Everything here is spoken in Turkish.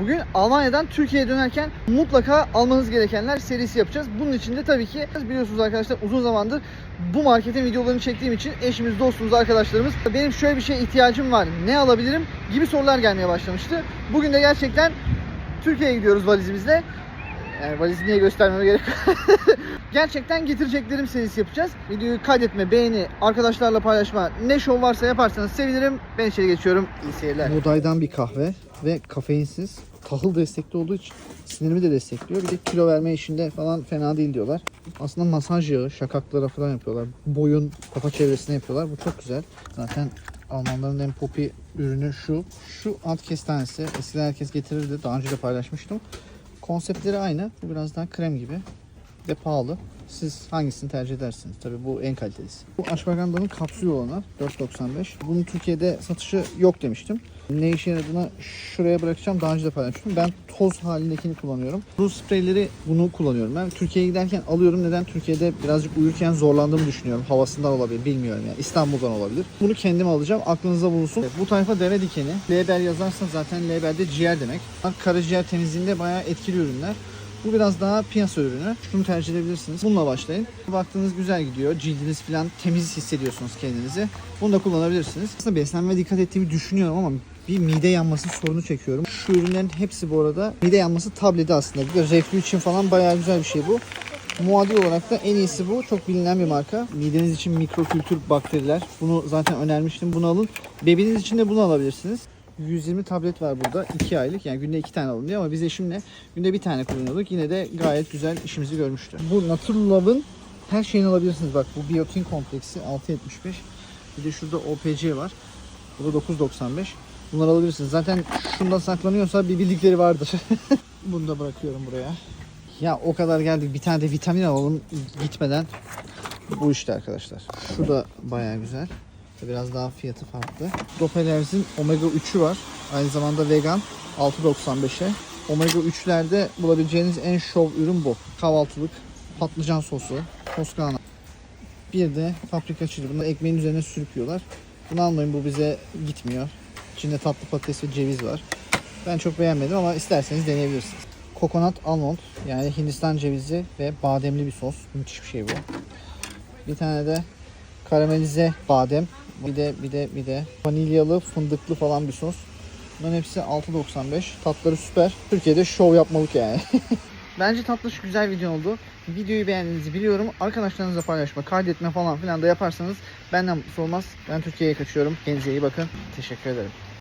Bugün Almanya'dan Türkiye'ye dönerken mutlaka almanız gerekenler serisi yapacağız. Bunun için de tabii ki biliyorsunuz arkadaşlar uzun zamandır bu marketin videolarını çektiğim için eşimiz, dostumuz, arkadaşlarımız benim şöyle bir şeye ihtiyacım var. Ne alabilirim? gibi sorular gelmeye başlamıştı. Bugün de gerçekten Türkiye'ye gidiyoruz valizimizle. Yani valizi niye göstermeme gerek. Gerçekten getireceklerim serisi yapacağız. Videoyu kaydetme, beğeni, arkadaşlarla paylaşma, ne şov varsa yaparsanız sevinirim. Ben içeri geçiyorum. İyi seyirler. Budaydan bir kahve ve kafeinsiz. Tahıl destekli olduğu için sinirimi de destekliyor. Bir de kilo verme işinde falan fena değil diyorlar. Aslında masaj yağı, şakaklara falan yapıyorlar. Boyun, kafa çevresine yapıyorlar. Bu çok güzel. Zaten Almanların en popi ürünü şu. Şu ant kestanesi. Eskiden herkes getirirdi. Daha önce de paylaşmıştım. Konseptleri aynı. Bu biraz daha krem gibi ve pahalı. Siz hangisini tercih edersiniz? Tabii bu en kalitelisi. Bu ashwaganda'nın kapsül olanı 4.95. Bunun Türkiye'de satışı yok demiştim. Ne işe yaradığını şuraya bırakacağım. Daha önce de paylaşmıştım. Ben toz halindekini kullanıyorum. Bu spreyleri bunu kullanıyorum. Ben Türkiye'ye giderken alıyorum. Neden? Türkiye'de birazcık uyurken zorlandığımı düşünüyorum. Havasından olabilir. Bilmiyorum yani. İstanbul'dan olabilir. Bunu kendim alacağım. Aklınızda bulunsun. Bu tayfa deve dikeni. Leber yazarsa zaten leber de ciğer demek. Karaciğer temizliğinde bayağı etkili ürünler. Bu biraz daha piyasa ürünü. Şunu tercih edebilirsiniz. Bununla başlayın. Baktığınız güzel gidiyor. Cildiniz falan temiz hissediyorsunuz kendinizi. Bunu da kullanabilirsiniz. Aslında beslenmeye dikkat ettiğimi düşünüyorum ama bir mide yanması sorunu çekiyorum. Şu ürünlerin hepsi bu arada mide yanması tableti aslında. Bir reflü için falan bayağı güzel bir şey bu. Muadil olarak da en iyisi bu. Çok bilinen bir marka. Mideniz için mikrokültür bakteriler. Bunu zaten önermiştim. Bunu alın. Bebeğiniz için de bunu alabilirsiniz. 120 tablet var burada. 2 aylık yani günde 2 tane alınıyor ama biz eşimle günde bir tane kullanıyorduk. Yine de gayet güzel işimizi görmüştü. Bu Naturlov'ın her şeyini alabilirsiniz. Bak bu biotin kompleksi 6.75. Bir de şurada OPC var. Bu da 9.95. Bunları alabilirsiniz. Zaten şunda saklanıyorsa bir bildikleri vardır. Bunu da bırakıyorum buraya. Ya o kadar geldik. Bir tane de vitamin alalım gitmeden. Bu işte arkadaşlar. Şu da baya güzel. Biraz daha fiyatı farklı. Dopelerz'in Omega 3'ü var. Aynı zamanda vegan 6.95'e. Omega 3'lerde bulabileceğiniz en şov ürün bu. Kahvaltılık patlıcan sosu, toskana. Bir de paprika çili. Bunu ekmeğin üzerine sürüp yiyorlar. Bunu almayın bu bize gitmiyor. İçinde tatlı patates ve ceviz var. Ben çok beğenmedim ama isterseniz deneyebilirsiniz. Kokonat almond yani Hindistan cevizi ve bademli bir sos. Müthiş bir şey bu. Bir tane de karamelize badem. Bir de bir de bir de vanilyalı fındıklı falan bir sos. Bunların hepsi 6.95. Tatları süper. Türkiye'de şov yapmalık yani. Bence tatlış güzel video oldu. Videoyu beğendiğinizi biliyorum. Arkadaşlarınızla paylaşma, kaydetme falan filan da yaparsanız benden mutlu olmaz. Ben Türkiye'ye kaçıyorum. Kendinize iyi bakın. Teşekkür ederim.